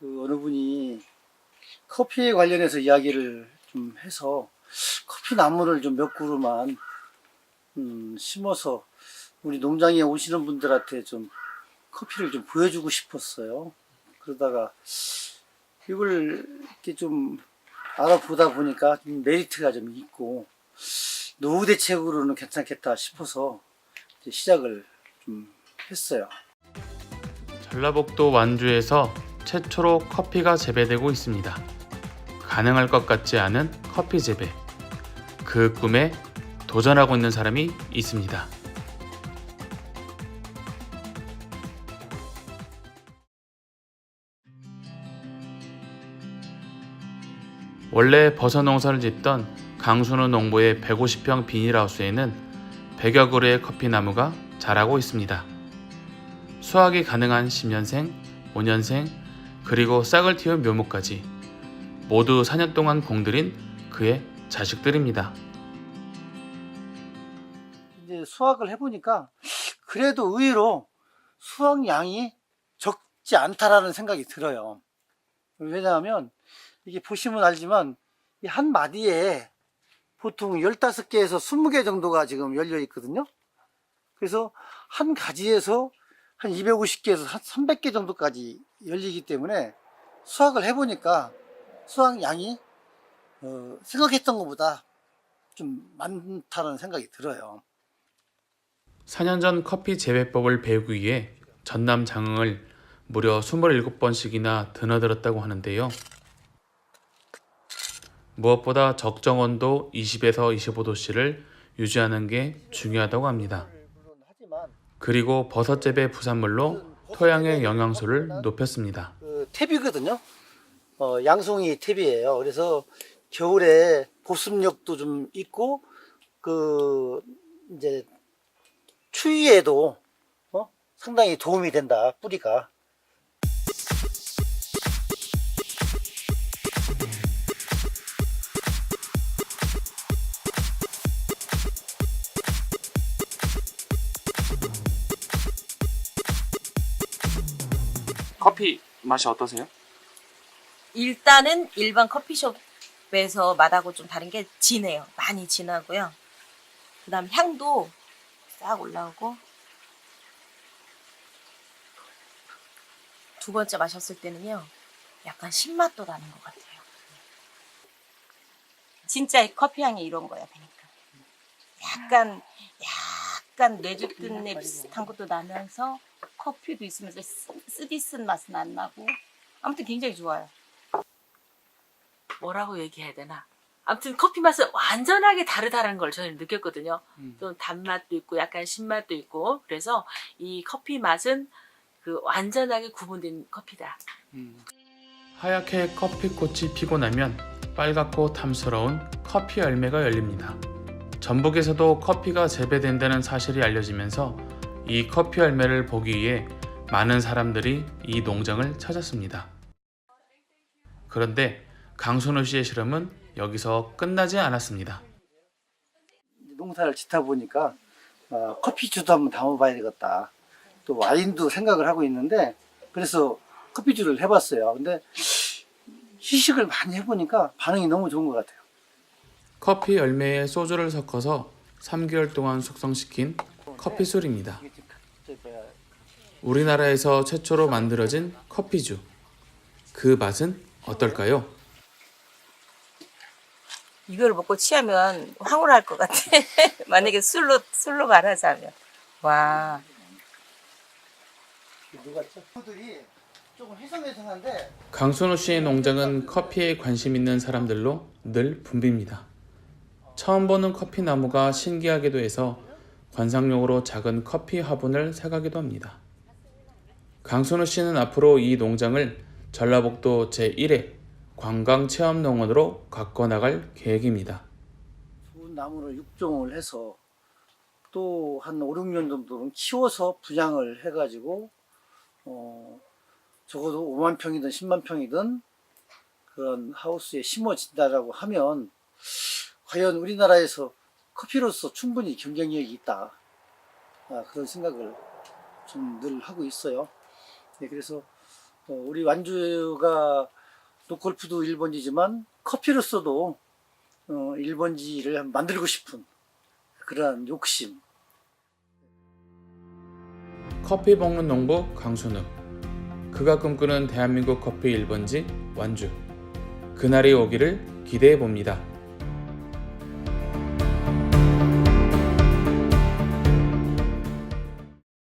그 어느 분이 커피에 관련해서 이야기를 좀 해서 커피 나무를 좀 몇 그루만 음, 심어서 우리 농장에 오시는 분들한테 좀 커피를 좀 보여주고 싶었어요. 그러다가 이걸 이렇게 좀 알아보다 보니까 좀 메리트가 좀 있고 노후 대책으로는 괜찮겠다 싶어서 시작을 좀 했어요. 전라북도 완주에서 최초로 커피가 재배되고 있습니다. 가능할 것 같지 않은 커피 재배. 그 꿈에 도전하고 있는 사람이 있습니다. 원래 버섯 농사를 짓던 강순우 농부의 150평 비닐하우스에는 100여 그루의 커피 나무가 자라고 있습니다. 수확이 가능한 10년생, 5년생, 그리고 싹을 틔운 묘목까지 모두 4년 동안 공들인 그의 자식들입니다. 이제 수확을 해보니까 그래도 의외로 수확량이 적지 않다라는 생각이 들어요. 왜냐하면 이게 보시면 알지만 이한 마디에 보통 15개에서 20개 정도가 지금 열려 있거든요. 그래서 한 가지에서 한 250개에서 한 300개 정도까지 열리기 때문에 수확을 해보니까 수확량이 어, 생각했던 것보다 좀 많다는 생각이 들어요. 4년 전 커피 재배법을 배우기 위해 전남 장흥을 무려 27번씩이나 드나들었다고 하는데요. 무엇보다 적정 온도 20에서 25도씨를 유지하는 게 중요하다고 합니다. 그리고 버섯 재배 부산물로 토양의 영양소를 높였습니다. 그 탭이거든요. 어, 양송이 탭이에요. 그래서 겨울에 보습력도 좀 있고 그 이제 추위에도 어? 상당히 도움이 된다. 뿌리가. 커피 맛이 어떠세요? 일단은 일반 커피숍에서 맛하고 좀 다른 게 진해요. 많이 진하고요. 그 다음 향도 싹 올라오고. 두 번째 마셨을 때는요. 약간 신맛도 나는 것 같아요. 진짜 커피 향이 이런 거야, 그러니까. 약간, 약간 뇌주 뜬내 비슷한 것도 나면서 커피도 있으면서 쓰- 쓰디쓴 맛은 안 나고. 아무튼 굉장히 좋아요. 뭐라고 얘기해야 되나? 아무튼 커피 맛은 완전하게 다르다는 걸 저는 느꼈거든요. 좀 단맛도 있고 약간 신맛도 있고 그래서 이 커피 맛은 그 완전하게 구분된 커피다. 하얗게 커피꽃이 피고 나면 빨갛고 탐스러운 커피 열매가 열립니다. 전북에서도 커피가 재배된다는 사실이 알려지면서 이 커피 열매를 보기 위해 많은 사람들이 이 농장을 찾았습니다. 그런데 강순우 씨의 실험은 여기서 끝나지 않았습니다. 농사를 짓다 보니까 어, 커피주도 한번 담아봐야 되겠다. 또 와인도 생각을 하고 있는데 그래서 커피주를 해봤어요. 근데 시식을 많이 해보니까 반응이 너무 좋은 것 같아요. 커피 열매에 소주를 섞어서 3개월 동안 숙성시킨 커피술입니다. 우리나라에서 최초로 만들어진 커피주. 그 맛은 어떨까요? 이걸 먹고 취하면 황홀할 것 같아. 만약에 술로 술로 말하자면 와 강순우 씨의 농장은 커피에 관심 있는 사람들로 늘 붐빕니다. 처음 보는 커피 나무가 신기하기도 해서 관상용으로 작은 커피 화분을 사가기도 합니다. 강순우 씨는 앞으로 이 농장을 전라북도 제1회 관광체험농원으로 가꿔나갈 계획입니다. 좋은 나무를 육종을 해서 또 한 5, 6년 정도는 키워서 분양을 해가지고 어 적어도 5만 평이든 10만 평이든 그런 하우스에 심어진다라고 하면 과연 우리나라에서 커피로서 충분히 경쟁력이 있다 아, 그런 생각을 좀 늘 하고 있어요. 네, 그래서 어, 우리 완주가 노골프도 1번지지만 커피로서도 어, 1번지를 만들고 싶은 그러한 욕심. 커피 볶는 농부 강순욱. 그가 꿈꾸는 대한민국 커피 1번지 완주. 그날이 오기를 기대해 봅니다.